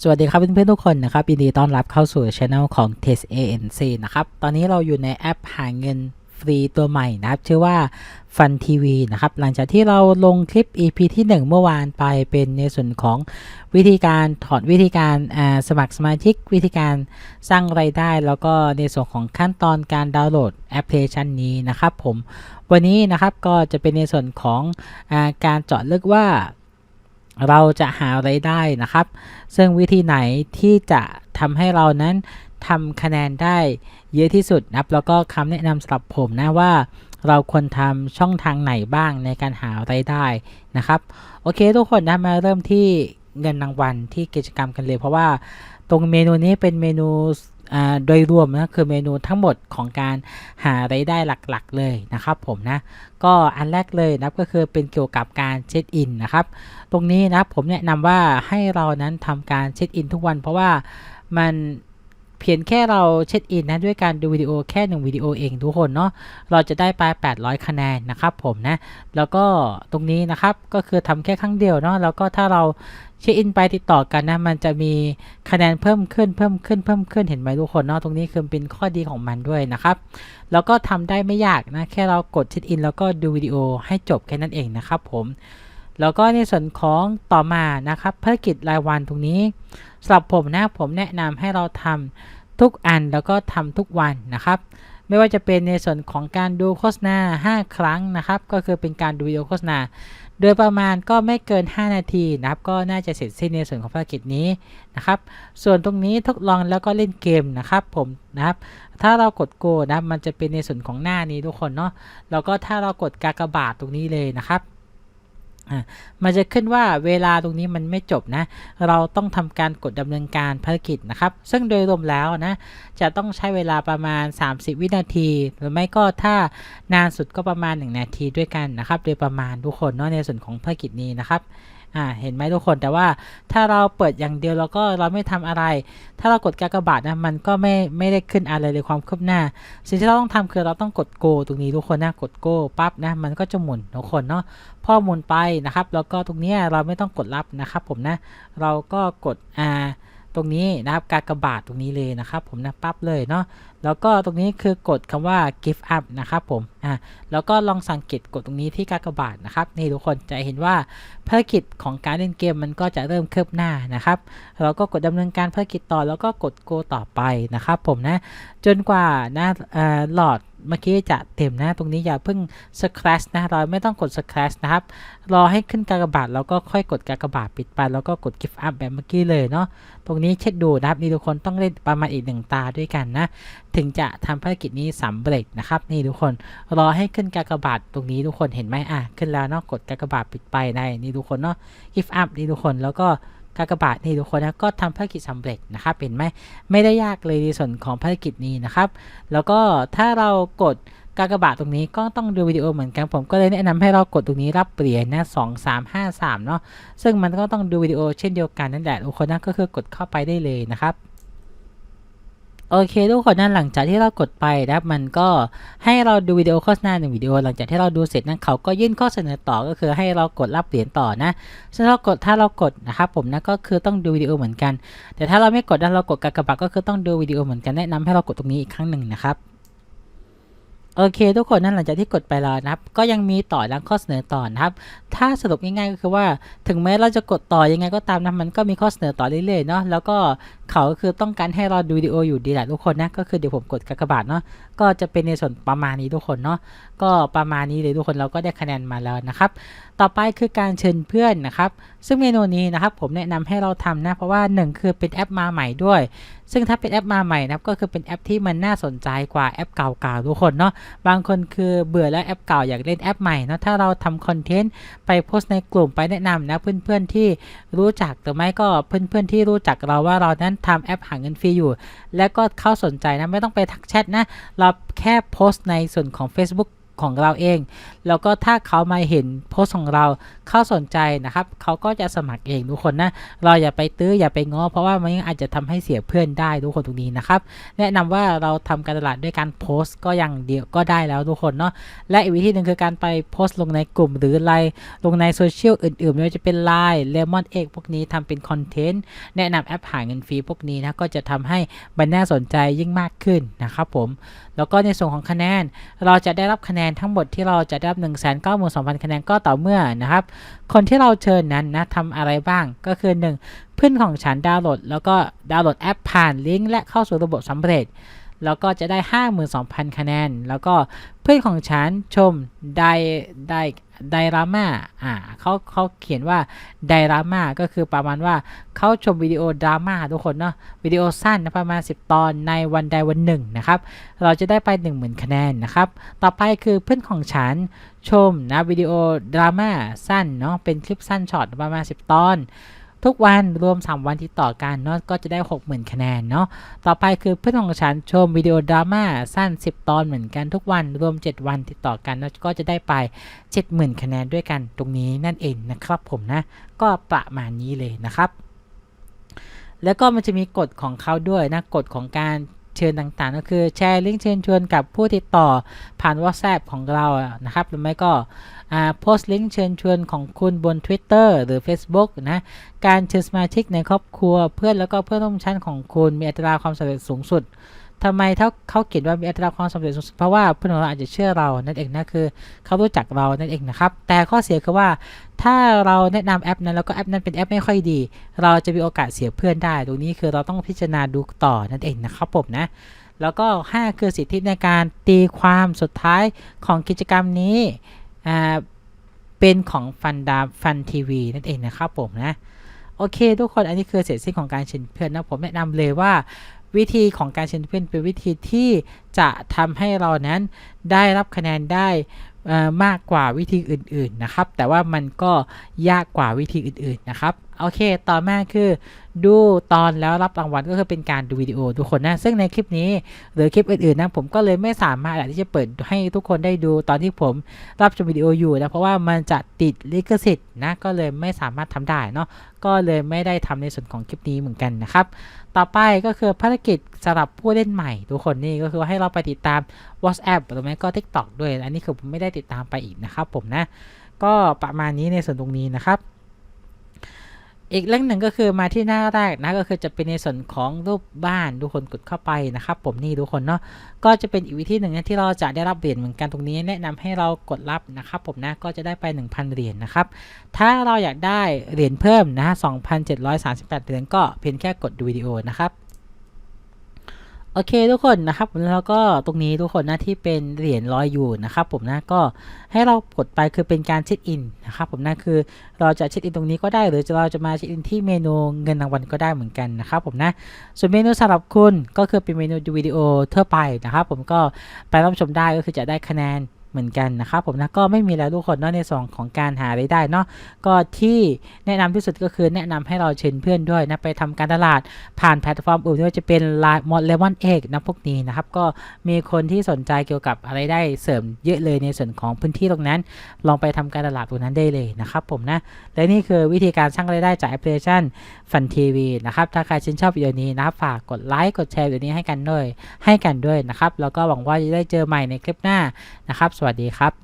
สวัสดีครับเพื่อนๆทุกคนนะครับยินดีต้อนรับเข้าสู่ช anel ของ Test ANC นะครับ ตอนนี้เราอยู่ในแอปหาเงินฟรีตัวใหม่นะครับ ชื่อว่า Fun TV นะครับ หลังจากที่เราลงคลิป EP ที่ 1 เมื่อวานไปเป็นในส่วนของวิธีการถอดวิธีการสมัครสมาชิก วิธีการสร้างไรายได้ แล้วก็ในส่วนของขั้นตอนการดาวน์โหลดแอปพลิเคชันนี้นะครับผมวันนี้นะครับก็จะเป็นในส่วนของอการเจาะลึกว่า เราจะหาไรายได้นะครับ ซึ่งวิธีไหนที่จะทำให้เรานั้นทำคะแนนได้เยอะที่สุดนะครับ แล้วก็คำแนะนำสำหรับผมนะว่าเราควรทำช่องทางไหนบ้างในการหาไรายได้นะครับ โอเคทุกคนนะมาเริ่มที่เงินรางวัลที่กิจกรรมกันเลย เพราะว่าตรงเมนูนี้เป็นเมนู โดยรวมนะคือเมนูทั้งหมดของการหาไรายได้หลักๆเลยนะครับผมนะก็อันแรกเลยนับก็คือเป็นเกี่ยวกับการเช็คอินนะครับตรงนี้นะครับผมแนะนำว่าให้เรานั้นทำการเช็คอินทุกวัน เพราะว่ามันเพียงแค่เราเช็คอินนะด้วยการดูวิดีโอแค่หนึ่งวิดีโอเองทุกคนเนาะเราจะได้ไป800 คะแนนนะครับผมนะแล้วก็ตรงนี้นะครับก็คือทำแค่ครั้งเดียวเนาะแล้วก็ถ้าเรา เช็คอินไปติดต่อกันนะ มันจะมีคะแนนเพิ่มขึ้นเพิ่มขึ้นเพิ่มขึ้นเห็นไหมทุกคนเนาะตรงนี้คือเป็นข้อดีของมันด้วยนะครับ แล้วก็ทำได้ไม่ยากนะ แค่เรากดเช็คอินแล้วก็ดูวิดีโอให้จบแค่นั้นเองนะครับผมแล้วก็ในส่วนของต่อมานะครับภารกิจรายวันตรงนี้สำหรับผมนะผมแนะนำให้เราทำทุกอันแล้วก็ทำทุกวันนะครับ ไม่ว่าจะเป็นในส่วนของการดูโฆษณา 5 ครั้งนะครับ ก็คือเป็นการดูวิดีโอโฆษณา โดยประมาณก็ไม่เกิน 5 นาทีนะครับ ก็น่าจะเสร็จสิ้นในส่วนของภารกิจนี้นะครับ ส่วนตรงนี้ทดลองแล้วก็เล่นเกมนะครับผมนะครับ ถ้าเรากดโกนะมันจะเป็นในส่วนของหน้านี้ทุกคนเนาะ แล้วก็ถ้าเรากดกากบาทตรงนี้เลยนะครับ มันจะขึ้นว่าเวลาตรงนี้มันไม่จบนะ เราต้องทำการกดดำเนินการภารกิจนะครับ ซึ่งโดยรวมแล้วนะ จะต้องใช้เวลาประมาณ 30 วินาที หรือไม่ก็ถ้านานสุดก็ประมาณ 1 นาทีด้วยกันนะครับ โดยประมาณทุกคนเนาะในส่วนของภารกิจนี้นะครับ อ่าเห็นไหมทุกคนแต่ว่าถ้าเราเปิดอย่างเดียวแล้วก็เราไม่ทำอะไร ถ้าเรากดกากบาทนะมันก็ไม่ไม่ได้ขึ้นอะไรเลยความคืบหน้า สิ่งที่เราต้องทำคือเราต้องกด go ตรงนี้ทุกคนนะกด go ปั๊บนะมันก็จะหมุนทุกคนเนาะพอหมุนไปนะครับ แล้วก็ตรงนี้เราไม่ต้องกดรับนะครับผมนะ เราก็กดอ่า ตรงนี้นะครับกากบาทตรงนี้เลยนะครับ ผมนะปั๊บเลยเนาะแล้วก็ตรงนี้คือกดคำว่า give up นะครับผมอ่าแล้วก็ลองสังเกตกดตรงนี้ที่กากบาทนะครับนี่ทุกคนจะเห็นว่าภารกิจของการเล่นเกมมันก็จะเริ่มคืบหน้านะครับเราก็กดดำเนินการภารกิจต่อแล้วก็กด go ต่อไปนะครับผมนะจนกว่านะเอ่อหลอด เมื่อกี้จะเต็มนะ ตรงนี้อย่าเพิ่ง scratch นะเราไม่ต้องกด scratch นะครับ รอให้ขึ้นกากบาทแล้วก็ค่อยกดกากบาทปิดไปแล้วก็กด give up แบบเมื่อกี้เลยเนาะตรงนี้เช็คดูนะครับนี่ทุกคนต้องเล่นประมาณอีกหนึ่งตาด้วยกันนะ ถึงจะทำภารกิจนี้สำเร็จนะครับนี่ทุกคนรอให้ขึ้นกากบาทตรงนี้ทุกคนเห็นไหมอะขึ้นแล้วเนาะกดกากบาทปิดไปในนี่ทุกคนเนาะ give up นี่ทุกคนแล้วก็ กากบาทนี่ทุกคนนะก็ทำภารกิจสำเร็จนะครับเห็นไหมไม่ได้ยากเลยในส่วนของภารกิจนี้นะครับ แล้วก็ถ้าเรากดกากบาทตรงนี้ก็ต้องดูวิดีโอเหมือนกันผมก็เลยแนะนำให้เรากดตรงนี้รับเหรียญนะสองสามห้าสามเนาะซึ่งมันก็ต้องดูวิดีโอเช่นเดียวกันนั่นแหละทุกคนนะก็คือกดเข้าไปได้เลยนะครับ โอเคทุกคนนั้นหลังจากที่เรากดไปนะครับมันก็ให้เราดูวิดีโอโฆษณาหนึ่งวิดีโอ หลังจากที่เราดูเสร็จนั้นเขาก็ยื่นข้อเสนอต่อก็คือให้เรากดรับเหรียญต่อนะซึ่งเรากดถ้าเรากดนะครับผมนะก็คือต้องดูวิดีโอเหมือนกัน แต่ถ้าเราไม่กดนะเรากดกากบาทก็คือต้องดูวิดีโอเหมือนกันแนะนำให้เรากดตรงนี้อีกครั้งหนึ่งนะครับโอเค ทุกคนนั้นหลังจากที่กดไปแล้วนะครับ ก็ยังมีต่อและข้อเสนอต่อนะครับ ถ้าสรุปง่ายๆก็คือว่า ถึงแม้เราจะกดต่อยังไงก็ตามนะมันก็มีข้อเสนอต่อเรื่อยๆเนาะแล้วก็ เขาก็คือต้องการให้เราดูวิดีโออยู่ดีแหละทุกคนนะ ก็คือเดี๋ยวผมกดกากบาทเนาะ ก็จะเป็นในส่วนประมาณนี้ทุกคนเนาะ ก็ประมาณนี้เลยทุกคนเราก็ได้คะแนนมาแล้วนะครับ ต่อไปคือการเชิญเพื่อนนะครับ ซึ่งเมนูนี้นะครับผมแนะนำให้เราทำนะ เพราะว่าหนึ่งคือเป็นแอปมาใหม่ด้วย ซึ่งถ้าเป็นแอปมาใหม่นะครับก็คือเป็นแอปที่มันน่าสนใจกว่าแอปเก่าๆทุกคนเนาะ บางคนคือเบื่อแล้วแอปเก่าอยากเล่นแอปใหม่เนาะ ถ้าเราทำคอนเทนต์ไปโพสต์ในกลุ่มไปแนะนำนะเพื่อนๆที่รู้จักหรือไม่ก็เพื่อนๆที่รู้จักเราว่าเรานั้นทำแอปหาเงินฟรีอยู่ แล้วก็เข้าสนใจนะ ไม่ต้องไปทักแชทนะ เราแค่โพสต์ในส่วนของ Facebook ของเราเอง แล้วก็ถ้าเขามาเห็นโพสต์ของเราเข้าสนใจนะครับ เขาก็จะสมัครเองทุกคนนะ เราอย่าไปตื้ออย่าไปง้อเพราะว่ามันอาจจะทำให้เสียเพื่อนได้ทุกคนตรงนี้นะครับ แนะนำว่าเราทำการตลาดด้วยการโพสต์ก็อย่างเดียวก็ได้แล้วทุกคนเนาะ และอีกวิธีหนึ่งคือการไปโพสต์ลงในกลุ่มหรือไลน์ลงในโซเชียลอื่นๆไม่ว่าจะเป็น Line Lemon Egg พวกนี้ทำเป็นคอนเทนต์แนะนำแอปหาเงินฟรีพวกนี้นะก็จะทำให้มันน่าสนใจยิ่งมากขึ้นนะครับผม แล้วก็ในส่วนของคะแนนเราจะได้รับคะแนนทั้งหมดที่เราจะได้รับ1 9 2 0 0 0 คะแนนก็ต่อเมื่อนะครับ คนที่เราเชิญนั้นนะทำอะไรบ้างก็คือ 1 เพื่อนของฉันดาวน์โหลด แล้วก็ดาวน์โหลดแอปผ่านลิงก์และเข้าสู่ระบบสำเร็จ แล้วก็จะได้ 52,000 คะแนน แล้วก็เพื่อนของฉันชมไดไดไดราม่าอ่าเขาเขาเขียนว่าไดราม่าก็คือประมาณว่าเขาชมวิดีโอดราม่าทุกคนเนาะวิดีโอสั้นนะประมาณ 10 ตอนในวันใดวันหนึ่งนะครับ เราจะได้ไป 10,000 คะแนนนะครับ ต่อไปคือเพื่อนของฉันชมนะวิดีโอดราม่าสั้นเนาะเป็นคลิปสั้นช็อตประมาณ 10 ตอน ทุกวันรวม 3 วันที่ต่อกันเนาะก็จะได้ 60,000 คะแนนเนาะต่อไปคือเพื่อนของฉันชมวิดีโอดราม่าสั้น 10 ตอนเหมือนกันทุกวันรวม 7 วันติดต่อกันเนาะก็จะได้ไป 70,000 คะแนนด้วยกันตรงนี้นั่นเองนะครับผมนะก็ประมาณนี้เลยนะครับแล้วก็มันจะมีกฎของเขาด้วยนะกฎของการ เชิญต่างๆ ก็คือแชร์ลิงก์เชิญชวนกับผู้ติดต่อผ่าน WhatsApp ของเรานะครับหรือไม่ก็โพสต์ลิงก์เชิญชวนของคุณบน Twitter หรือ Facebook นะการเชิญสมาชิกในครอบครัวเพื่อนแล้วก็เพื่อนร่วมชั้นของคุณมีอัตราความสำเร็จสูงสุด ทำไมถ้าเขาเขียนว่ามีอัตราความสำเร็จสูงสุดเพราะว่าเพื่อนของเราอาจจะเชื่อเรานั่นเองนะคือเขารู้จักเรานั่นเองนะครับ แต่ข้อเสียคือว่าถ้าเราแนะนำแอปนั้นแล้วก็แอปนั้นเป็นแอปไม่ค่อยดี เราจะมีโอกาสเสียเพื่อนได้ ตรงนี้คือเราต้องพิจารณาดูต่อนั่นเองนะครับผมนะแล้วก็ 5 คือสิทธิในการตีความสุดท้ายของกิจกรรมนี้เป็นของฟันดาฟันทีวีนั่นเองนะครับผมนะ โอเค ทุกคนอันนี้คือเสร็จสิ้นของการเชิญเพื่อนนะผมแนะนำเลยว่า วิธีของการเชิญเพื่อนเป็นวิธีที่จะทำให้เรานั้นได้รับคะแนนได้มากกว่าวิธีอื่นๆนะครับ แต่ว่ามันก็ยากกว่าวิธีอื่นๆนะครับ โอเค ต่อมาคือ ดูตอนแล้วรับรางวัลก็คือเป็นการดูวิดีโอทุกคนนะ ซึ่งในคลิปนี้หรือคลิปอื่นๆนะผมก็เลยไม่สามารถที่จะเปิดให้ทุกคนได้ดูตอนที่ผมรับชมวิดีโออยู่นะเพราะว่ามันจะติดลิขสิทธิ์นะก็เลยไม่สามารถทำได้เนาะก็เลยไม่ได้ทำในส่วนของคลิปนี้เหมือนกันนะครับต่อไปก็คือภารกิจสำหรับผู้เล่นใหม่ทุกคนนี่ก็คือให้เราไปติดตาม WhatsApp หรือไม่ก็ TikTok ด้วย อันนี้คือผมไม่ได้ติดตามไปอีกนะครับผมนะ ก็ประมาณนี้ในส่วนตรงนี้นะครับ อีกเรื่องหนึ่งก็คือมาที่หน้าแรกนะก็คือจะเป็นในส่วนของรูปบ้านทุกคนกดเข้าไปนะครับ ผมนี่ทุกคนเนาะก็จะเป็นอีกวิธีหนึ่งนะที่เราจะได้รับเหรียญเหมือนกันตรงนี้ แนะนำให้เรากดรับนะครับ ผมนะก็จะได้ไป 1,000 เหรียญนะครับถ้าเราอยากได้เหรียญเพิ่มนะ2,738 เหรียญก็เพียงแค่กดดูวิดีโอนะครับ โอเคทุกคนนะครับแล้วก็ตรงนี้ทุกคนนะที่เป็นเหรียญลอยอยู่นะครับผมนะก็ให้เรากดไปคือเป็นการเช็คอินนะครับผมนะคือเราจะเช็คอินตรงนี้ก็ได้ หรือจะเราจะมาเช็คอินที่เมนูเงินรางวัลก็ได้เหมือนกันนะครับผมนะส่วนเมนูสำหรับคุณก็คือเป็นเมนูดูวิดีโอทั่วไปนะครับผมก็ไปรับชมได้ก็คือจะได้คะแนน เหมือนกันนะครับผมนะก็ไม่มีแล้วทุกคนเนาะในส่วนของการหารายได้เนาะก็ที่แนะนำที่สุดก็คือแนะนำให้เราเชิญเพื่อนด้วยนะไปทำการตลาดผ่านแพลตฟอร์มอื่นไม่ว่าจะเป็น Line มอดเลมอนเอกนะพวกนี้นะครับก็มีคนที่สนใจเกี่ยวกับอะไรได้เสริมเยอะเลยในส่วนของพื้นที่ตรงนั้น ลองไปทำการตลาดตรงนั้นได้เลยนะครับผมนะและนี่คือวิธีการสร้างรายได้จากแอปพลิเคชันฟันทีวีนะครับถ้าใครชื่นชอบวิดีโอนี้นะครับฝากกดไลค์กดแชร์วิดีโอนี้ให้กันด้วยให้กันด้วยนะครับแล้วก็หวังว่าจะได้เจอใหม่ในคลิปหน้านะครับวัสดีครับ